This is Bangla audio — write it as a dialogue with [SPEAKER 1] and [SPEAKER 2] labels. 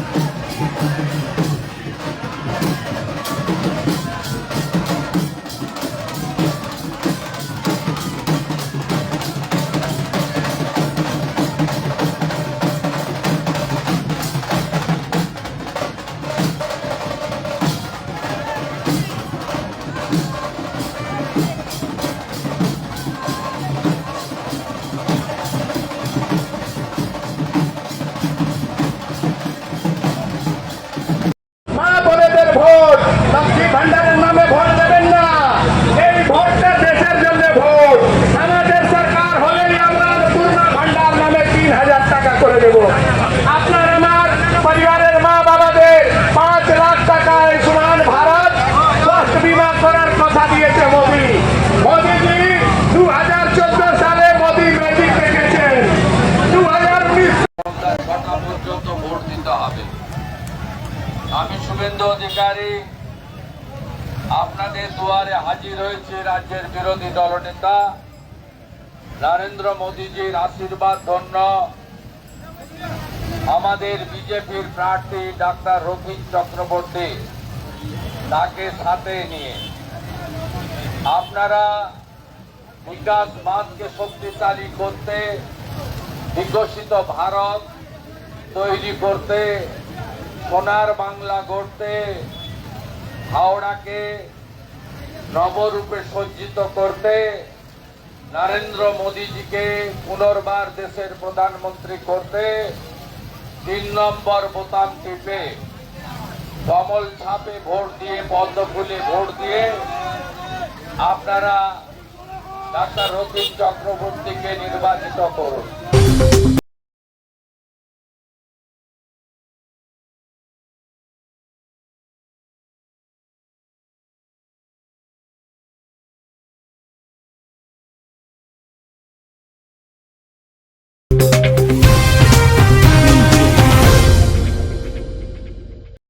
[SPEAKER 1] Thank you. শুভেন্দু অধিকারী, আপনাদের দুয়ারে হাজির হয়েছে রাজ্যের বিরোধী দলনেতা নরেন্দ্র মোদীজির আশীর্বাদ ধন্য। আমাদের বিজেপির প্রার্থী ডাক্তার রবীন চক্রবর্তী তাকে সাথে নিয়ে। আপনারা বিকাশবাদকে শক্তিশালী করতে বিকশিত ভারত তৈরি করতে, সোনার বাংলা গড়তে, হাওড়াকে নবরূপে সজ্জিত করতে, নরেন্দ্র মোদীজিকে পুনর্বার দেশের প্রধানমন্ত্রী করতে, তিন নম্বর বোতাম টিপে, কমল ছাপে ভোট দিয়ে, পদ্ম ফুলে ভোট দিয়ে, আপনারা ডাক্তার রতীন চক্রবর্তীকে নির্বাচিত করুন।